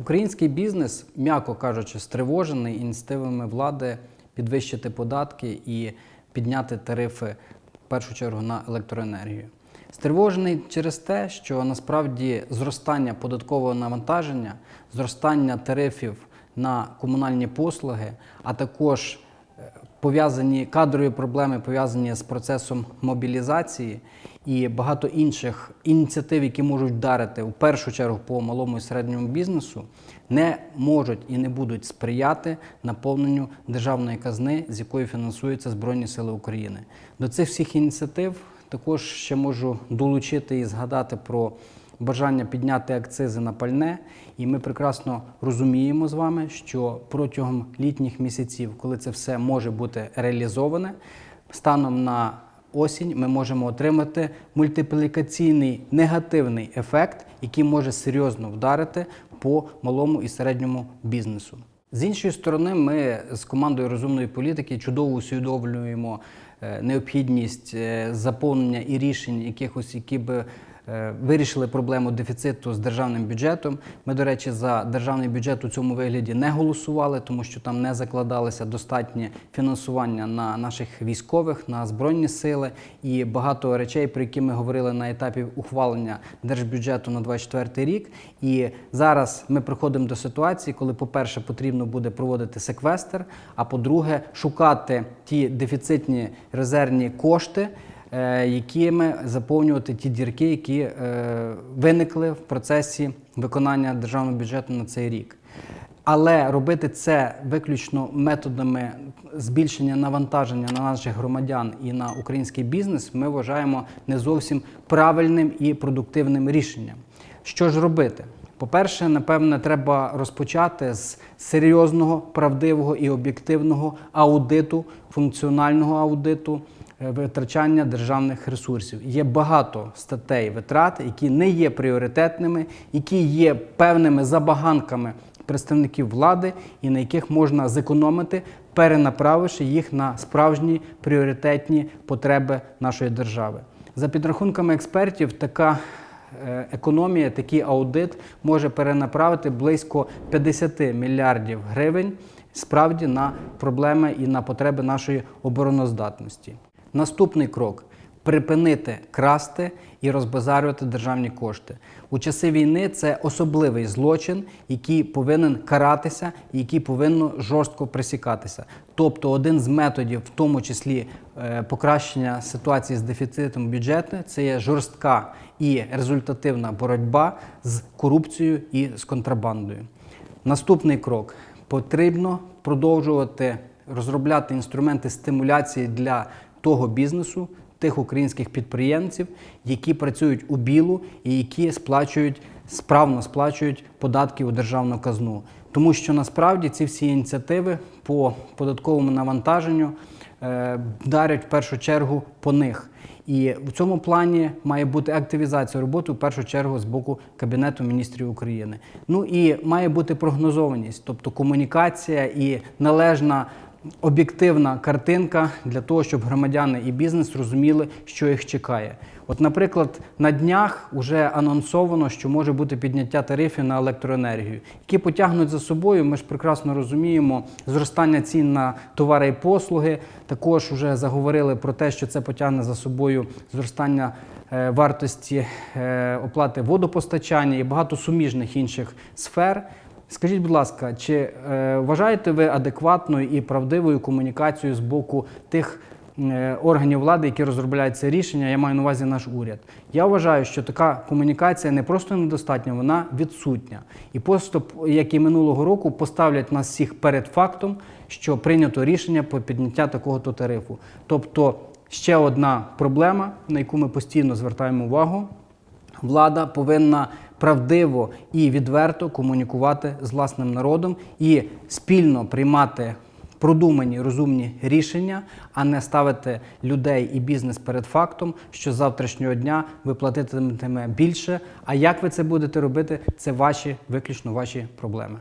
Український бізнес, м'яко кажучи, стривожений ініціативами влади підвищити податки і підняти тарифи в першу чергу на електроенергію. Стривожений через те, що насправді зростання податкового навантаження, зростання тарифів на комунальні послуги, а також пов'язані кадрові проблеми, пов'язані з процесом мобілізації і багато інших ініціатив, які можуть вдарити в першу чергу по малому і середньому бізнесу, не можуть і не будуть сприяти наповненню державної казни, з якої фінансуються Збройні Сили України. До цих всіх ініціатив також ще можу долучити і згадати про бажання підняти акцизи на пальне. І ми прекрасно розуміємо з вами, що протягом літніх місяців, коли це все може бути реалізоване, станом на осінь ми можемо отримати мультиплікаційний негативний ефект, який може серйозно вдарити по малому і середньому бізнесу. З іншої сторони, ми з командою розумної політики чудово усвідомлюємо е, необхідність е, заповнення і рішень якихось, які би вирішили проблему дефіциту з державним бюджетом. Ми, до речі, за державний бюджет у цьому вигляді не голосували, тому що там не закладалося достатнє фінансування на наших військових, на збройні сили і багато речей, про які ми говорили на етапі ухвалення держбюджету на 24 рік. І зараз ми приходимо до ситуації, коли, по-перше, потрібно буде проводити секвестр, а по-друге, шукати ті дефіцитні резервні кошти е, якими заповнювати ті дірки, які е, виникли в процесі виконання державного бюджету на цей рік. Але робити це виключно методами збільшення навантаження на наших громадян і на український бізнес, ми вважаємо не зовсім правильним і продуктивним рішенням. Що ж робити? По-перше, напевне, треба розпочати з серйозного, правдивого і об'єктивного аудиту, функціонального аудиту е, витрачання державних ресурсів. Є багато статей витрат, які не є пріоритетними, які є певними забаганками представників влади і на яких можна зекономити, перенаправивши їх на справжні пріоритетні потреби нашої держави. За підрахунками експертів, така е, економія, такий аудит може перенаправити близько 50 мільярдів гривень справді на проблеми і на потреби нашої обороноздатності. Наступний крок припинити красти і розбазарювати державні кошти. У часи війни це особливий злочин, який повинен каратися і який повинно жорстко пресікатися. Тобто, один з методів, в тому числі е, покращення ситуації з дефіцитом бюджету, це є жорстка і результативна боротьба з корупцією і з контрабандою. Наступний крок потрібно продовжувати розробляти інструменти стимуляції для того бізнесу, тих українських підприємців, які працюють у білу і які сплачують справно сплачують податки у державну казну. Тому що насправді ці всі ініціативи по податковому навантаженню е, вдарять в першу чергу по них. І в цьому плані має бути активізація роботи в першу чергу з боку Кабінету міністрів України. Ну і має бути прогнозованість, тобто комунікація і належна об'єктивна картинка для того, щоб громадяни і бізнес розуміли, що їх чекає. От, наприклад, на днях вже анонсовано, що може бути підняття тарифів на електроенергію, які потягнуть за собою. Ми ж прекрасно розуміємо зростання цін на товари і послуги. Також вже заговорили про те, що це потягне за собою зростання е, вартості е, оплати водопостачання і багато суміжних інших сфер. Скажіть, будь ласка, чи е, вважаєте ви адекватною і правдивою комунікацією з боку тих е, органів влади, які розробляють це рішення? Я маю на увазі наш уряд. Я вважаю, що така комунікація не просто недостатня, вона відсутня. І просто, як і минулого року, поставлять нас всіх перед фактом, що прийнято рішення по підняття такого то тарифу. Тобто ще одна проблема, на яку ми постійно звертаємо увагу. Влада повинна правдиво і відверто комунікувати з власним народом і спільно приймати продумані розумні рішення, а не ставити людей і бізнес перед фактом, що з завтрашнього дня ви платитиме більше. А як ви це будете робити, це ваші виключно ваші проблеми.